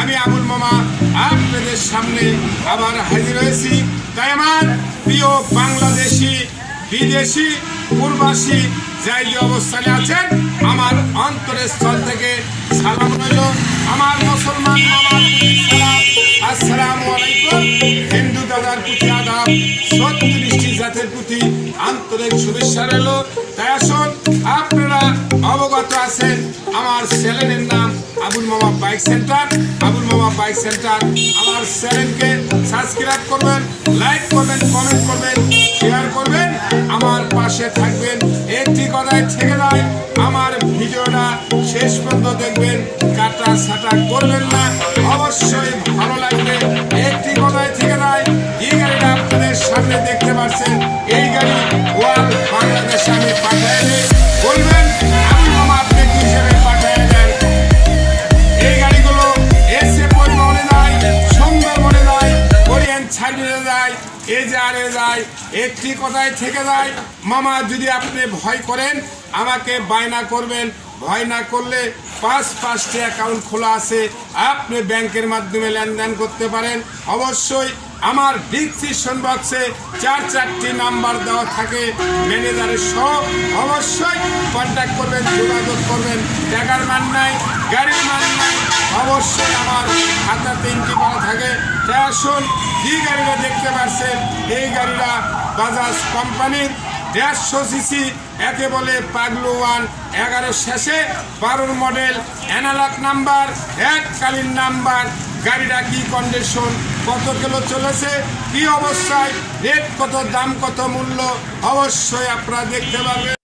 আমি আবুল মামা আপনাদের সামনে আবার হাজির হয়েছি। তাই আমার প্রিয় বাংলাদেশি, বিদেশি, প্রবাসী যাই অবস্থানে আছেন, আমার অন্তরের স্থল থেকে সালাম রইল। আমার মুসলমান আসসালামু আলাইকুম। হিন্দু দাদার প্রতি আদাব জাতের প্রতি আন্তরিক শুভেচ্ছা রইল। তাই আপনারা অবগত আছেন আমার চ্যানেলের নাম আবুল মামা বাইক সেন্টার। আবুল মামা বাইক সেন্টার। আমার চ্যানেলকে সাবস্ক্রাইব করবেন, লাইক করবেন, কমেন্ট করবেন শেয়ার করবেন। আমার পাশে থাকবেন একটি কথায় থেকে যায় আমার ভিডিওটা শেষ পর্যন্ত দেখবেন। কাটা সাটা করবেন না, অবশ্যই ভালো লাগবে। একটি কথায় থেকে যায় এই গাড়িটা আপনাদের সামনে দেখতে পাচ্ছেন একটি কথায় থেকে যায়, মামা যদি আপনি ভয় করেন, আমাকে বায়না করবেন। ভয় না করলে পাঁচ পাঁচটি অ্যাকাউন্ট খোলা আছে, আপনি ব্যাংকের মাধ্যমে লেনদেন করতে পারেন। অবশ্যই আমার ডিসক্রিপশন বক্সে চার চারটি নাম্বার দেওয়া থাকে। ম্যানেজারের সব অবশ্যই কন্ট্যাক্ট করবেন, যোগাযোগ করবেন। টাকার মান নাই, গাড়ির মান নাই, অবশ্যই আমার খাতা তিনটি করা থাকে। আসুন, যে গাড়িটা দেখতে পাচ্ছেন এই গাড়িটা বাজাজ কোম্পানির দেড়শো সিসি, একে বলে পাগলু ওয়ান এগারো শেষে বারোর মডেল অ্যানালগ নাম্বার এককালীন নাম্বার গাড়িটা কি কন্ডিশন কত কিলো চলেছে? কি অবস্থায়? রেট কত দাম কত মূল্য? অবশ্যই আপনারা দেখতে পাবেন।